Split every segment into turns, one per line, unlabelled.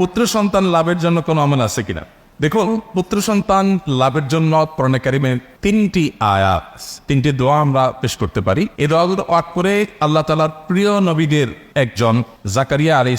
পুত্র সন্তান লাভের জন্য কোনো আমল আছে কিনা? দেখুন, পুত্র সন্তান লাভের জন্য করণে কারিমের তিনটি আয়াত, তিনটি দোয়া আমরা পেশ করতে পারি। এই দোয়াগুলো ওয়াক করে আল্লাহ তালার প্রিয় নবীদের একজন জাকারিয়া আলী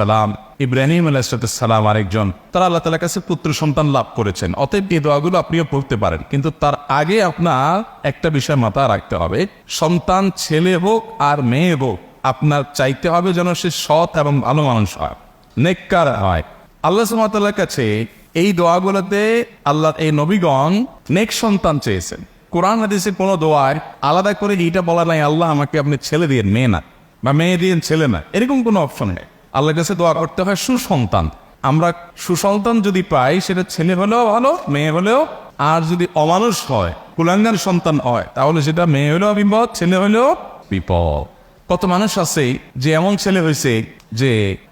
সালাম, ইব্রাহিম আলাইসালাম আরেকজন, তারা আল্লাহ তালার কাছে পুত্র সন্তান লাভ করেছেন। অতএব এই দোয়াগুলো আপনিও পড়তে পারেন। কিন্তু তার আগে আপনার একটা বিষয় মাথায় রাখতে হবে। সন্তান ছেলে হোক আর মেয়ে হোক, আপনার চাইতে হবে যেন সে সৎ এবং ভালো মানুষ হয়। নেককার হয়। আল্লাহ সুমাতার কাছে এই দোয়াগুলোতে আল্লাহ এই নবীগণ নেক সন্তান চেয়েছেন। কোরআন হাদিসে কোনো দোয়ায় আলাদা করে এইটা বলা নাই, আল্লাহ আমাকে আপনি ছেলে দিয়ে মেয়ে না বা মেয়ে দিয়ে ছেলে না। এরকম কোনো অপশন নেই। আল্লাহর কাছে দোয়া করতে হয় সুসন্তান। আমরা সুসন্তান যদি পাই, সেটা ছেলে হলেও ভালো, মেয়ে হলেও, আর যদি অমানুষ হয়, কুলাঙ্গার সন্তান হয়, তাহলে সেটা মেয়ে হলেও বিপদ, ছেলে হলেও বিপদ। কত মানুষ আছে যে এমন ছেলে হয়েছে যে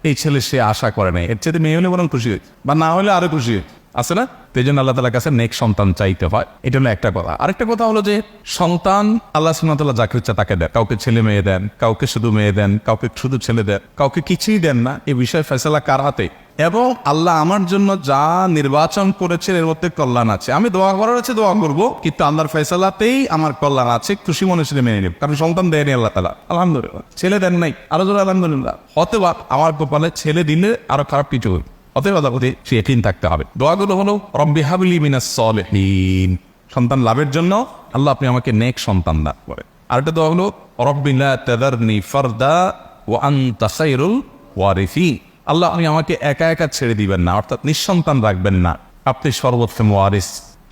এই ছেলে সে আশা করে নাই। এর চেয়ে মেয়ে হলে বরং খুশি হয়েছে, বা না হলে আরও খুশি হয়েছে। আছে না? তাই জন্য আল্লাহ তালার কাছে নেক সন্তান চাইতে হয়। এটা হলো একটা কথা। আরেকটা কথা হলো যে, সন্তান আল্লাহ সুনাতাল্লাহ যাকে ইচ্ছা তাকে দেন। কাউকে ছেলে মেয়ে দেন, কাউকে শুধু মেয়ে দেন, কাউকে শুধু ছেলে দেন, কাউকে কিছুই দেন না। এই বিষয়ে ফেসলা কার হাতে? এবং আল্লাহ আমার জন্য যা নির্বাচন করেছেন, এর মধ্যে কল্যাণ আছে। আমি দোয়া করার আছে, দোয়া করব, কিন্তু আল্লাহর ফেসলাতেই আমার কল্যাণ আছে খুশি মনে ছেলে মেনে নেব, কারণ সন্তান দেয়নি আল্লাহ তালা। আলহামদুলিল্লাহ। ছেলে দেন নাই, আরও জোর আলহামদুলিল্লাহ। অতএব আমার কপালে ছেলে দিলে আরও খারাপ কিছু হবে। অতএব আল্লাহ প্রতি সে একিন থাকতে হবে। দোয়াগুলো হলো, রব্বি হাবলি মিনাস সলিহিন। সন্তান লাভের জন্য আল্লাহ আপনি আমাকে নেক সন্তান দান করে আরেকটা দোয়া হলো রব্বিলা তাদারনি ফারদা ও আনতা খায়রুল ওয়ারিসিন। আল্লাহ, আপনি আমাকে একা একা ছেড়ে দিবেন না, অর্থাৎ নিঃসন্তান রাখবেন না। আপনি সর্বোত্তম ওয়ারিস,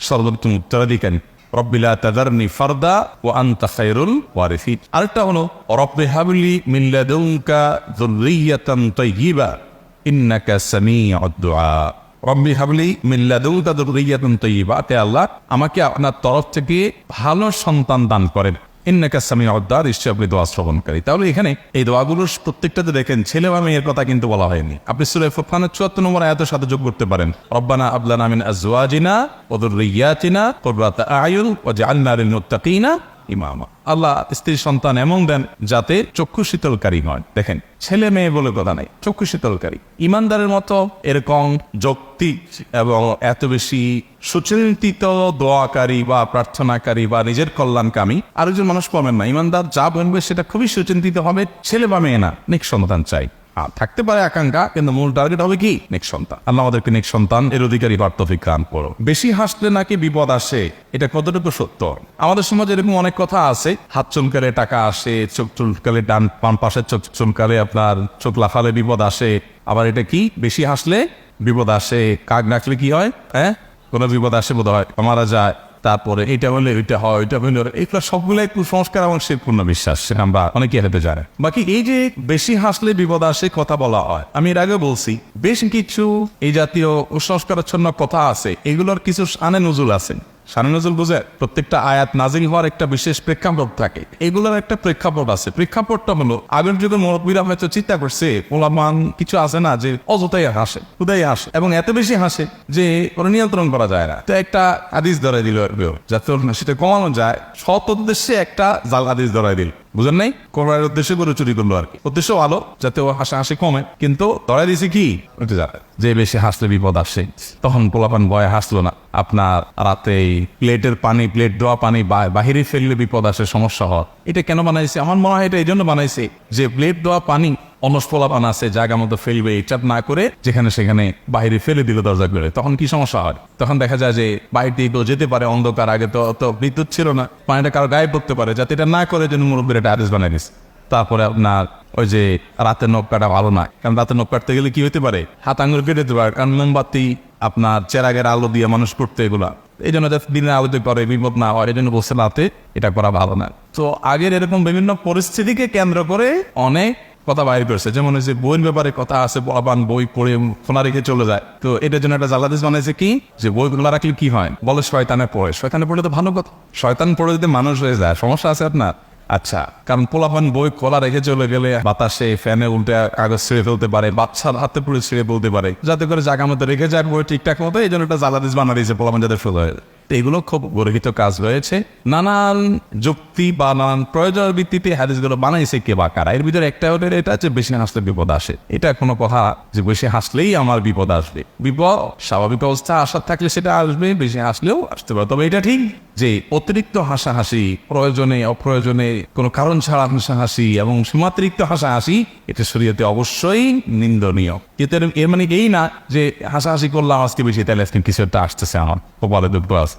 সর্বোত্তম উত্তরাধিকারী। রব্বিলা তাদারনি ফারদা ও আনতা খায়রুল ওয়ারিসিন। আরেকটা হলো, রব্বি হাবলি মিন লাদুনকা যুররিয়াতান তাইয়্যিবা ইন্নাকা সামিউদ দুআ। রব্বি হাবলি মিন লাদুনকা যুররিয়াতান তাইয়্যিবা তে আল্লাহ, আমাকে আপনার তরফ থেকে ভালো সন্তান দান করেন। ইন্নাকা আপনি দোয়া তাহলে এখানে এই দোয়াগুলোর প্রত্যেকটাতে দেখেন, ছেলে বা মেয়ের কথা কিন্তু বলা হয়নি। আপনি 74 নম্বর আয়াতের সাথে যোগ করতে পারেন। রব্বানা আবলানা আমিন মুত্তাকিনা ইমামা। আল্লাহ স্ত্রী সন্তান এমন দেন যাতে চক্ষু শীতলকারী নয় দেখেন, ছেলে মেয়ে বলে কথা নাই, চক্ষু শীতলকারী। ইমানদারের মতো এরকম যৌক্তিক এবং এত বেশি সুচিন্তিত, দোয়াকারী বা প্রার্থনাকারী বা নিজের কল্যাণকামী আরেকজন মানুষ পাবেন না। ইমানদার যা বলবে সেটা খুবই সুচিন্তিত হবে, ছেলে বা মেয়ে না, নিক সন্তান চাই। থাকতে পারে আকাঙ্ক্ষা, কিন্তু মূল টার্গেট হবে কি? নেক সন্তান। আল্লাহ আমাদেরকে নেক সন্তান, এর অধিকারী পার্থফিক কান করো বেশি হাসলে নাকি বিপদ আসে, এটা কতটুকু সত্য? আমাদের সমাজে এরকম অনেক কথা আছে, হাত চুলকালে টাকা আসে, চোখ চুলকালে ডান পান পাশের চোখ চুলকালে আপনার চোখ লাফালে বিপদ আসে, আবার এটা কি? বেশি হাসলে বিপদ আসে, কাক ডাকলে কি হয়? হ্যাঁ? কোনো বিপদ আসে বোধ হয় মারা যায়। তারপরে এটা হলে ওইটা হয়, ওইটা হলে এগুলো সবগুলাই কুসংস্কার এবং শিরপূর্ণ বিশ্বাস, সেটা আমরা অনেকে হেঁটে জানে। বাকি এই যে বেশি হাসলে বিপদ আসে, কথা বলা হয়। আমি এর আগে বলছি, বেশ কিছু এই জাতীয় কুসংস্কারাচ্ছন্ন কথা আছে, এগুলোর কিছু আনে নজুল আছে। সানে নজুল বুঝে প্রত্যেকটা আয়াত নাজিল হওয়ার একটা বিশেষ প্রেক্ষাপট থাকে। এগুলোর একটা প্রেক্ষাপট আছে। প্রেক্ষাপটটা হলো আগের যুগে মুরব্বীরা হয়তো চিন্তা করছে ওলামান কিছু আছে না যে অযথাই হাসে উদয় হাসে এবং এত বেশি হাসে যে ওরা নিয়ন্ত্রণ করা যায় না। তো একটা আদিস ধরাই দিল যাতে সেটা কমানো যায়, সৎ উদ্দেশ্যে একটা জাল আদিস ধরাই দিল। বুঝেন নাই? কোরআনের উদ্দেশ্যে গরু চুরি করল আর কি। উদ্দেশ্য ভালো, যাতে ও হাসা হাসি কমে। কিন্তু ধরাই দিছে কি? যে বেশি হাসলে বিপদ আসে। তখন পোলাপান ভয়ে হাসলো না। আপনার রাতে প্লেটের পানি, প্লেট ধোয়া পানি বাহিরে ফেললে বিপদ আসে, সমস্যা হয়। এটা কেন বানাইছে? আমার মনে হয় এটা এই জন্য বানাইছে যে প্লেট ধোয়া পানি অনস পোলাপান আছে, জায়গা মতো ফেলবে এটা না করে যেখানে সেখানে বাইরে ফেলে দিল দরজা করে তখন কি সমস্যা হয়? তখন দেখা যায় যে বাইরে দিয়ে কেউ যেতে পারে, অন্ধকার, আগে তো অত বিদ্যুৎ ছিল না। পানিটা কারও গায়ে পড়তে পারে, যাতে এটা না করে যেন মুরব্বীর একটা আদেশ বানাই দিস তারপরে আপনার ওই যে রাতের নখ কাটা ভালো না কারণ রাতের নখ কাটতে গেলে কি হতে পারে? হাত আঙুল কেটে দিতে পারে। কারণ মোমবাতি, আপনার চেরাগের আলো দিয়ে মানুষ করতে এগুলা। এই জন্য দিনের আলোতে করে, বিপদ না হয়। এই জন্য বসে রাতে এটা করা ভালো না। তো আগের এরকম বিভিন্ন পরিস্থিতিকে কেন্দ্র করে অনেক কথা বাইর করছে যেমন ওই যে বইয়ের ব্যাপারে কথা আছে বাবান বই পড়ে খোলা রেখে চলে যায়। তো এটার জন্য একটা জালাদিস বানাইছে কি? যে বই খোলা রাখলে কি হয়? বলে শয়তানে পড়ে শয়তানে পড়লে তো ভালো কথা। শয়তান পড়ে যদি মানুষ হয়ে যায়, সমস্যা আছে আপনার? আচ্ছা কারণ পোলাপান বই খোলা রেখে চলে গেলে বাতাসে ফ্যানে উল্টে কাগজ ছিঁড়ে ফেলতে পারে, বাচ্চার হাতে পুরো ছিঁড়ে ফেলতে পারে। যাতে করে জায়গা মতো রেখে যায় বই ঠিকঠাক মতো, এই জন্য একটা জালাদিস বানা দিয়েছে পোলাপান যাদের ফেল হয়ে যায়। এগুলো খুব গর্হিত কাজ রয়েছে। নানান যুক্তি বা নানান প্রয়োজনের ভিত্তিতে হাদিসগুলো বানাইছে কে বা কারা। এর ভিতরে একটা হলে এটা যে বেশি হাসলে বিপদ আসে। এটা কোনো কথা যে বেশি হাসলেই আমার বিপদ আসবে। বিপদ স্বাভাবিক অবস্থা আসার থাকলে সেটা আসবে, বেশি হাসলেও আসতে পারে। তবে এটা ঠিক যে অতিরিক্ত হাসাহাসি, প্রয়োজনে, অপ্রয়োজনে কোনো কারণ ছাড়া হাসাহাসি এবং সীমাতিরিক্ত হাসাহাসি, এটা শরীয়তে অবশ্যই নিন্দনীয়। কিন্তু এর- এর মানে এই না যে হাসাহাসি করলাম আজকে বেশি তাহলে আজকে কিছু একটা আসতেছে আমার। কপালে দুঃখ আছে।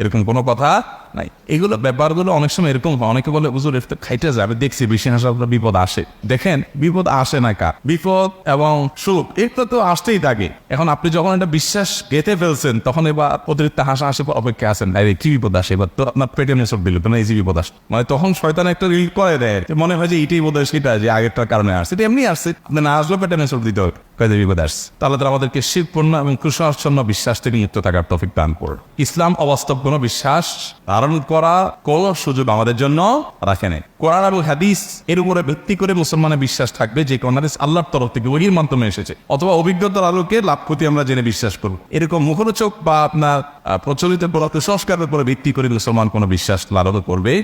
এরকম কোনো কথা নাই। এগুলো ব্যাপারগুলো অনেক সময় এরকম হয়। অনেকে বলে, হুজুর এটা তো খাইতে যাবে। দেখছি বেশি পর বিপদ আসে। দেখেন, বিপদ আসে না কার? বিপদ এবং সুখ এগুলো তো আসতেই থাকে। এখন আপনি যখন একটা বিশ্বাস গেঁথে ফেলছেন, তখন এবার অতিরিক্ত হাসাহাসি পর অপেক্ষা আছেন। আরে, কি বিপদ আসে? এবার তো আপনার পেটে মেসর দিল তোমার এই যে বিপদ আসে মানে তখন শয়তান একটা রিল করে দেয়। যে মনে হয় যে এটাই বোধ হয় সেটা, যে আগেরটার কারণে আসছে। এটা এমনি আসছে। আপনি না আসলেও পেটে মেসর দিতে হবে। কয়েকটা বিপদ আসছে? তাহলে তারা আমাদেরকে শীতপূর্ণ এবং কুসংচ্ছন্ন বিশ্বাস থেকে মুক্ত থাকার তফিক দান করুন। ইসলাম অবাস্তব কোনো বিশ্বাস ধারণ করা কোন সুযোগ আমাদের জন্য রাখে নেই। কোরআন আবু হাদিস এর উপরে ভিত্তি করে মুসলমানের বিশ্বাস থাকবে যে কোন হাদিস আল্লাহর তরফ থেকে ওহির মাধ্যমে এসেছে। অথবা অভিজ্ঞতার আলোকে লাভ ক্ষতি আমরা জেনে বিশ্বাস করব। এরকম মুখরোচক বা আপনার প্রচলিত সংস্কারের উপরে ভিত্তি করে মুসলমান কোনো বিশ্বাস লালন করবে